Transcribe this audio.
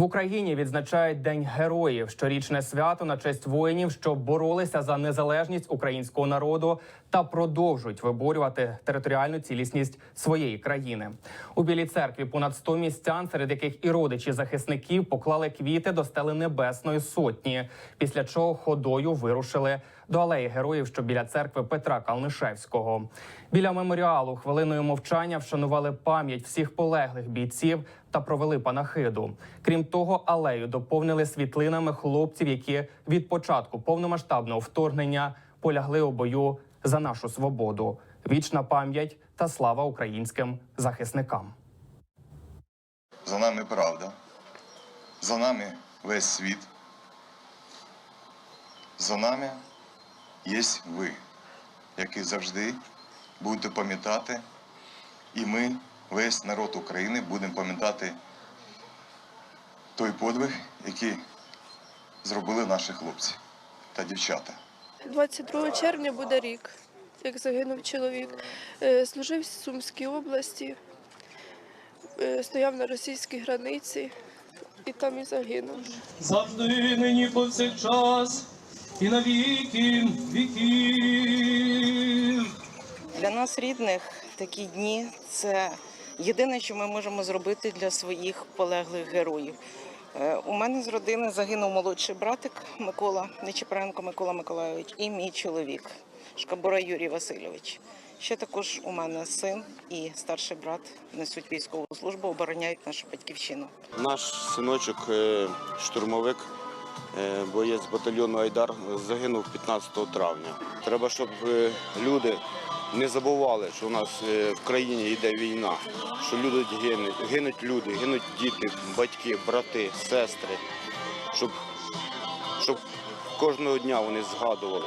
В Україні відзначають День героїв, щорічне свято на честь воїнів, що боролися за незалежність українського народу та продовжують виборювати територіальну цілісність своєї країни. У Білій церкві понад 100 містян, серед яких і родичі захисників поклали квіти до стели Небесної Сотні. Після чого ходою вирушили до алеї героїв, що біля церкви Петра Калнишевського. Біля меморіалу хвилиною мовчання вшанували пам'ять всіх полеглих бійців та провели панахиду. Крім того, алею доповнили світлинами хлопців, які від початку повномасштабного вторгнення полягли у бою за нашу свободу. Вічна пам'ять та слава українським захисникам. За нами правда, за нами весь світ. За нами є ви, які завжди будете пам'ятати, і ми, весь народ України, будемо пам'ятати той подвиг, який зробили наші хлопці та дівчата. 22 червня буде рік, як загинув чоловік. Е, Служив в Сумській області, е, стояв на російській границі і там і загинув. завжди нині повсякчас і на віки віків. Для нас, рідних, такі дні це єдине, що ми можемо зробити для своїх полеглих героїв. Е, У мене з родини загинув молодший братик Микола Нечипренко Микола Миколайович і мій чоловік Шкабура Юрій Васильович. Ще також у мене син і старший брат несуть військову службу, обороняють нашу батьківщину. Наш синочок, е, штурмовик, боєць батальйону Айдар, загинув 15 травня. Треба, щоб е, люди не забували, що у нас е, в країні йде війна, що люди гинуть, гинуть люди, гинуть діти, батьки, брати, сестри, щоб, щоб кожного дня вони згадували.